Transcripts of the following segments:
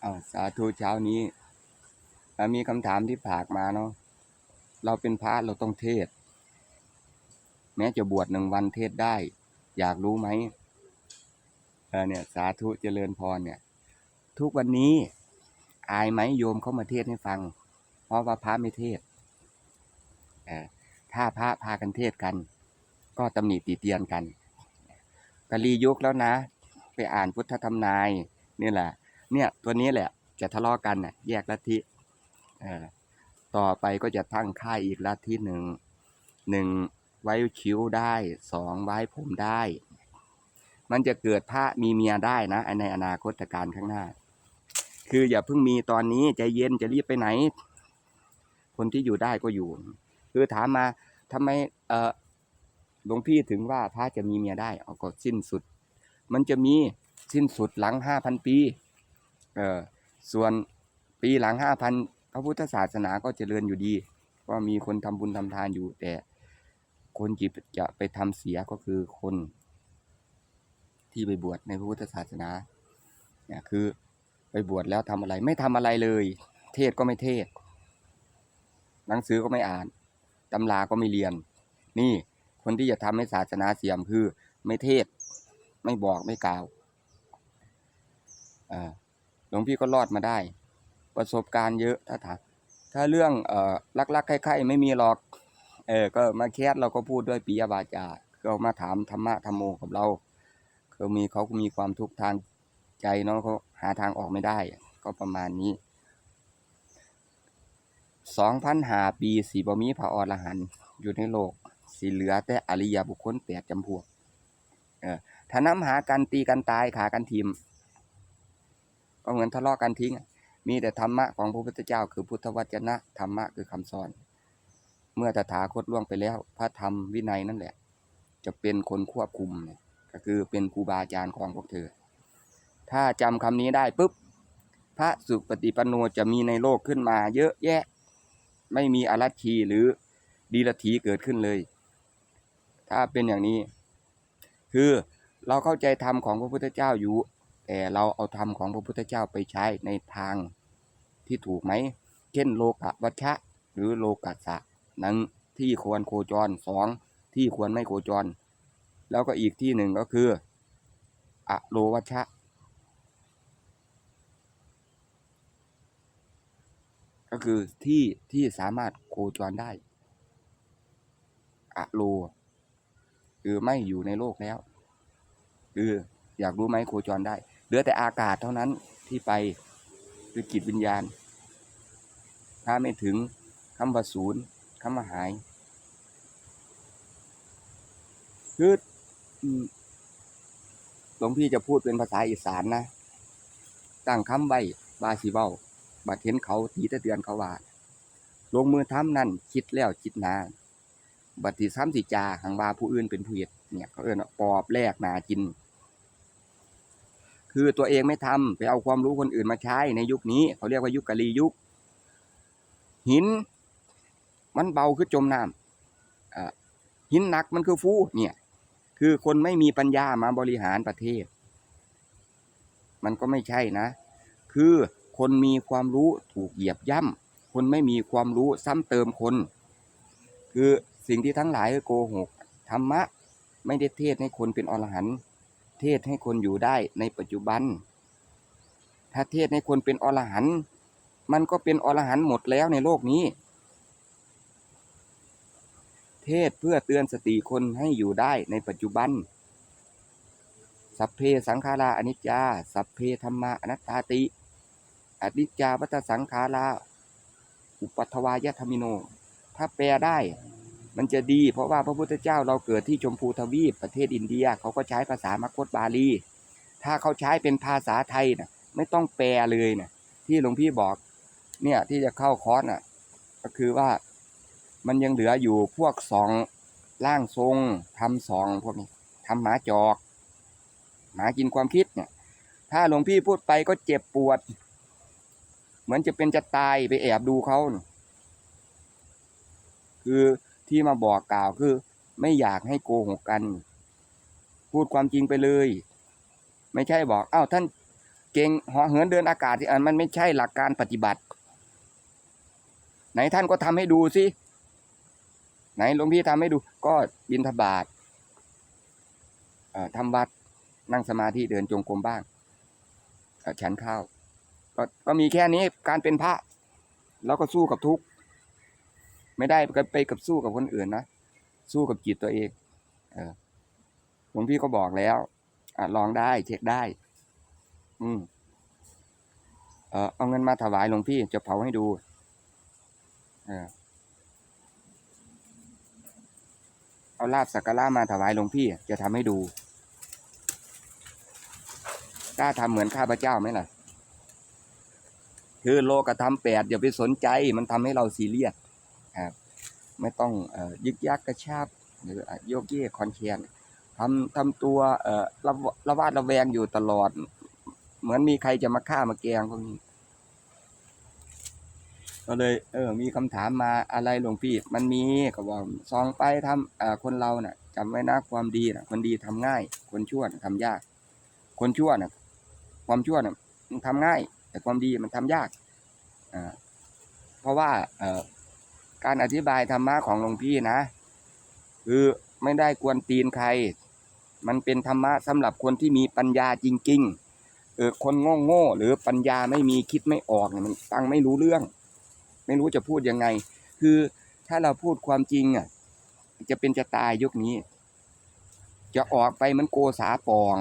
เอาสาธุเช้านี้มีคำถามที่ผากมาเนาะเราเป็นพระเราต้องเทศ แม้จะบวชหนึ่งวันเทศได้ อยากรู้ไหมเออเนี่ย สาธุเจริญพรเนี่ย ทุกวันนี้ อายไหมโยมเขามาเทศให้ฟัง เพราะว่าพระไม่เทศเออถ้าพระพากันเทศกัน ก็ตำหนิติเตียนกันกะลียุคแล้วนะ ไปอ่านพุทธธรรมนายนี่แหละ เนี่ยตัวนี้แหละจะทะเลาะกันน่ะแยกลัทธิต่อไปก็จะตั้งค่ายอีกลัทธิหนึ่งหนึ่งไว้คิ้วได้สองไว้ผมได้ มันจะเกิดพระมีเมียได้นะในอนาคตการข้างหน้า คืออย่าเพิ่งมีตอนนี้ใจเย็นจะรีบไปไหน คนที่อยู่ได้ก็อยู่ คือถามมาทำไมเออหลวงพี่ถึงว่าพระจะมีเมียได้เอาก็สิ้นสุด มันจะมีสิ้นสุดหลังห้าพันปี เออส่วนปีหลังห้าพันพระพุทธศาสนาก็เจริญอยู่ดี ก็มีคนทำบุญทำทานอยู่ แต่คนจิตจะไปทำเสียก็คือคนที่ไปบวชในพระพุทธศาสนาเนี่ยคือไปบวชแล้วทำอะไร ไม่ทำอะไรเลย เทศก็ไม่เทศ หนังสือก็ไม่อ่านตำราก็ไม่เรียน นี่คนที่จะทำให้ศาสนาเสื่อมคือ ไม่เทศ ไม่บอกไม่กล่าวอ่า หลวงพี่ก็รอดมาได้ ประสบการณ์เยอะถ้าถามถ้าเรื่องเอ่อลักๆใครๆไม่มีหรอกเออก็มาแคสเราก็พูดด้วยปิยบาจาก็มาถามธรรมะธรรมโมกับเราเขามีเขามีความทุกข์ทางใจเนาะเขาหาทางออกไม่ได้ ก็ประมาณนี้สองพันหาปีสีบมีพระอรหันต์อยู่ในโลก สีเหลือแต่อริยบุคคลแปดจำพวก เออถ้าน้ำหากันตีกันตายขากันทีม ก็เหมือนทะเลาะกันทิ้ง มีแต่ธรรมะของพระพุทธเจ้า คือพุทธวจนะธรรมะคือคำสอน เมื่อตถาคตล่วงไปแล้ว พระธรรมวินัยนั่นแหละ จะเป็นคนควบคุมเนี่ยก็คือเป็นครูบาอาจารย์ของพวกเธอ ถ้าจำคำนี้ได้ปุ๊บพระสุปฏิปันโนจะมีในโลกขึ้นมา เยอะแยะ ไม่มีอารัชีหรือดีลทีเกิดขึ้นเลย ถ้าเป็นอย่างนี้ คือเราเข้าใจธรรมของพระพุทธเจ้าอยู่ แต่เราเอาธรรมของพระพุทธเจ้าไปใช้ในทางที่ถูกไหม เช่นโลกะวัชชะ หรือโลกัสสะนั้นที่ควรโคจรสองที่ควรไม่โคจร แล้วก็อีกที่หนึ่งก็คืออะโลวัชชะ ก็คือที่ที่สามารถโคจรได้อะโล คือไม่อยู่ในโลกแล้ว คืออยากรู้ไหมโคจรได้ เหลือแต่อากาศเท่านั้นที่ไปคือจิตวิญญาณ ถ้าไม่ถึงคำว่าศูนย์คำว่าหายคือหลวงพี่จะพูดเป็นภาษาอีสานนะตั้งคำไว้บาสิเว้าบัดเห็นเขาตีตะเตือนเขาว่าลงมือทำนั่นคิดแล้วคิดนาบัดที่ซ้ำสิจาหังว่าผู้อื่นเป็นผู้เฮ็ดเนี่ยเขาเอิ้นว่าปอบแลกนากิน คือตัวเองไม่ทำไปเอาความรู้คนอื่นมาใช้ในยุคนี้ เขาเรียกว่ายุคกะลียุค หิน มันเบาคือจมน้ำหินหนักมันคือฟูเนี่ย คือคนไม่มีปัญญามาบริหารประเทศ มันก็ไม่ใช่นะ คือคนมีความรู้ถูกเหยียบย่ำคนไม่มีความรู้ซ้ำเติมคน คือสิ่งที่ทั้งหลายคือโกหกธรรมะ ไม่ได้เทศให้คนเป็นอรหันต์ เทศให้คนอยู่ได้ในปัจจุบัน ถ้าเทศให้คนเป็นอรหันต์มันก็เป็นอรหันต์หมดแล้วในโลกนี้ เทศเพื่อเตือนสติคนให้อยู่ได้ในปัจจุบัน สัพเพสังขาราอนิจจา สัพเพธรรมาอนัตตาติ อนิจจาวัตสังขารา อุปัทวายธรรมิโน ถ้าแปลได้ มันจะดี เพราะว่าพระพุทธเจ้าเราเกิดที่ชมพูทวีปประเทศอินเดียเขาก็ใช้ภาษามคตบาลี ถ้าเขาใช้เป็นภาษาไทยนะไม่ต้องแปลเลยนะที่หลวงพี่บอกเนี่ยที่จะเข้าคอร์สน่ะก็คือว่ามันยังเหลืออยู่พวกสองร่างทรงทำสองพวกนี้ทำหมาจอก หมากินความคิดเนี่ย ถ้าหลวงพี่พูดไปก็เจ็บปวด เหมือนจะเป็นจะตายไปแอบดูเขาคือ ที่มาบอกกล่าวคือ ไม่อยากให้โกหกกัน พูดความจริงไปเลย ไม่ใช่บอกอ้าวท่านเก่งหาะเหินเดินอากาศที่อันมันไม่ใช่หลักการปฏิบัติ ไหนท่านก็ทำให้ดูสิไหนหลวงพี่ทำให้ดูก็บินทบาทเอ่อทำวัดนั่งสมาธิเดินจงกรมบ้างฉันข้าวก็ก็มีแค่นี้การเป็นพระ แล้วก็สู้กับทุกข์ ไม่ได้ไปไปกับสู้กับคนอื่นนะสู้กับจิตตัวเอง เออหลวงพี่ก็บอกแล้วอะลองได้เช็คได้ อืมเออเอาเงินมาถวายหลวงพี่จะเผาให้ดู เออเอาลาบสักการะมาถวายหลวงพี่จะทำให้ดูกล้าทำเหมือนข้าพเจ้าไหมล่ะ คือโลกธรรมแปดอย่าไปสนใจมันทำให้เราซีเรียสครับ ไม่ต้องอ่ยึกยักกระชากหรือโยกเยกคอนเชียนทำทำตัวเออระระวาดระแวงอยู่ตลอด เหมือนมีใครจะมาฆ่ามาแกงพวกนี้ ก็เลย เออ มีคำถามมาอะไรหลวงพี่ มันมีก็บอกซองไปทำเออคนเราน่ะจำไว้นะความดีน่ะคนดีทำง่าย คนชั่วนะทำยาก คนชั่วน่ะความชั่วน่ะมันทำง่าย แต่ความดีมันทำยากอ่าเพราะว่าเออ การอธิบายธรรมะของหลวงพี่นะ คือไม่ได้กวนตีนใคร มันเป็นธรรมะสำหรับคนที่มีปัญญาจริง ๆ เออคนโง่โง่หรือปัญญาไม่มีคิดไม่ออกเนี่ยมันฟังไม่รู้เรื่อง ไม่รู้จะพูดยังไง คือถ้าเราพูดความจริงอะจะเป็นจะตายยุคนี้ จะออกไปมันโกสาปอง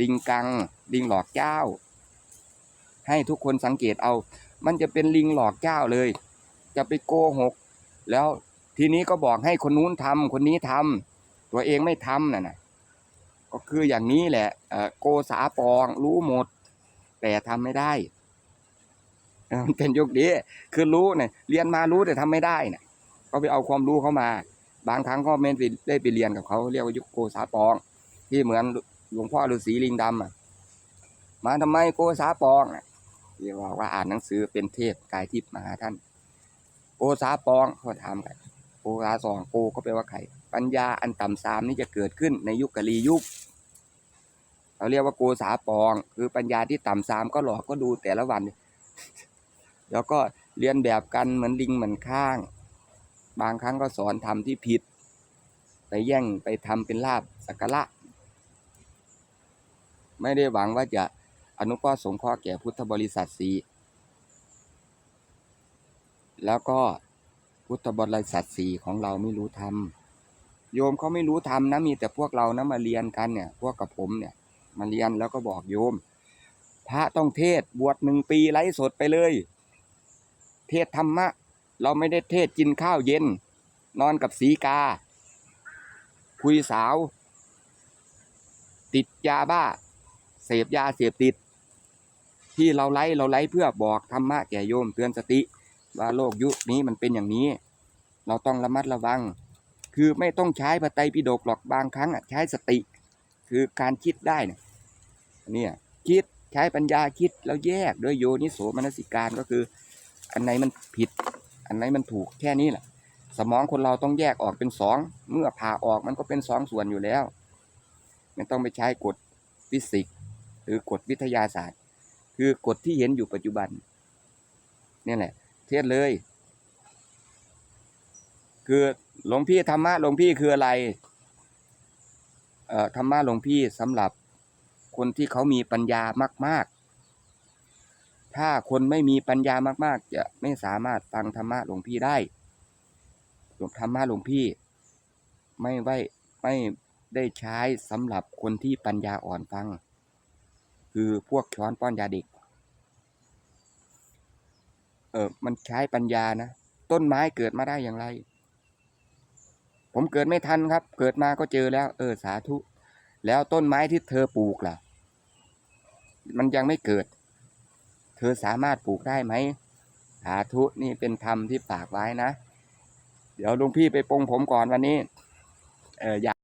ลิงกัง ลิงหลอกเจ้า ให้ทุกคนสังเกตเอา มันจะเป็นลิงหลอกเจ้าเลย จะไปโกหก แล้วทีนี้ก็บอกให้คนนู้นทำคนนี้ทำตัวเองไม่ทำน่ะนะก็คืออย่างนี้แหละอ่อโกสาปองรู้หมด แต่ทำไม่ได้มันเป็นยุคนี้คือรู้เนี่ยเรียนมารู้แต่ทำไม่ได้เนี่ยก็ไปเอาความรู้เข้ามา บางครั้งก็ไม่ได้ได้ไปเรียนกับเขาเรียกว่ายุคโกสาปอง ที่เหมือนหลวงพ่อฤาษีลิงดำอะมาทำไมโกสาปองอะที่บอกว่าอ่านหนังสือเป็นเทพกายทิพย์มหาท่าน โกสาปองเขาถามกันโกสาสองโกก็แปลว่าใครปัญญาอันต่ำสามนี่จะเกิดขึ้นในยุคกะลียุค เราเรียกว่าโกสาปอง คือปัญญาที่ต่ำสามก็หลอกก็ดูแต่ละวัน แล้วก็เรียนแบบกันเหมือนลิงเหมือนข้าง บางครั้งก็สอนทำที่ผิด ไปแย่งไปทำเป็นลาบสักการะไม่ได้หวังว่าจะอนุเคราะห์สงเคราะห์แก่พุทธบริษัทสี แล้วก็พุทธบริษัทสี่ของเราไม่รู้ทำโยมเขาไม่รู้ทำนะมีแต่พวกเรานะมาเรียนกันเนี่ย พวกกับผมเนี่ย มาเรียนแล้วก็บอกโยม พระต้องเทศบวชหนึ่งปีไลฟ์สดไปเลย เทศธรรมะ เราไม่ได้เทศกินข้าวเย็น นอนกับสีกา คุยสาว ติดยาบ้า เสพยาเสพติด ที่เราไล่เราไล่เพื่อบอกธรรมะแก่โยมเตือนสติ ว่าโลกยุคนี้มันเป็นอย่างนี้ เราต้องระมัดระวัง คือไม่ต้องใช้พระไตรปิฎกหรอกบางครั้งใช้สติ คือการคิดได้เนี่ยเนี่ยคิดใช้ปัญญาคิดแล้วแยกโดยโยนิโสมนสิการก็คือ อันไหนมันผิด อันไหนมันถูกแค่นี้แหละสมองคนเราต้องแยกออกเป็นสองเมื่อผ่าออกมันก็เป็นสองส่วนอยู่แล้วไม่ต้องไปใช้กฎฟิสิกส์หรือกฎวิทยาศาสตร์ คือกฎที่เห็นอยู่ปัจจุบันนี่แหละ เทศเลย คือหลวงพี่ธรรมะหลวงพี่คืออะไรเอ่อธรรมะหลวงพี่สำหรับคนที่เขามีปัญญามาก ๆ ถ้าคนไม่มีปัญญามาก ๆ จะไม่สามารถฟังธรรมะหลวงพี่ได้หลวงธรรมะหลวงพี่ ไม่ไว้ไม่ได้ใช้สำหรับคนที่ปัญญาอ่อนฟัง คือพวกช้อนป้อนยาเด็ก เออมันใช้ปัญญานะต้นไม้เกิดมาได้อย่างไร ผมเกิดไม่ทันครับ เกิดมาก็เจอแล้ว เออสาธุ แล้วต้นไม้ที่เธอปลูกล่ะ มันยังไม่เกิด เธอสามารถปลูกได้ไหมสาธุนี่เป็นธรรมที่ฝากไว้นะ เดี๋ยวลุงพี่ไปปรงผมก่อนวันนี้ เอออยาก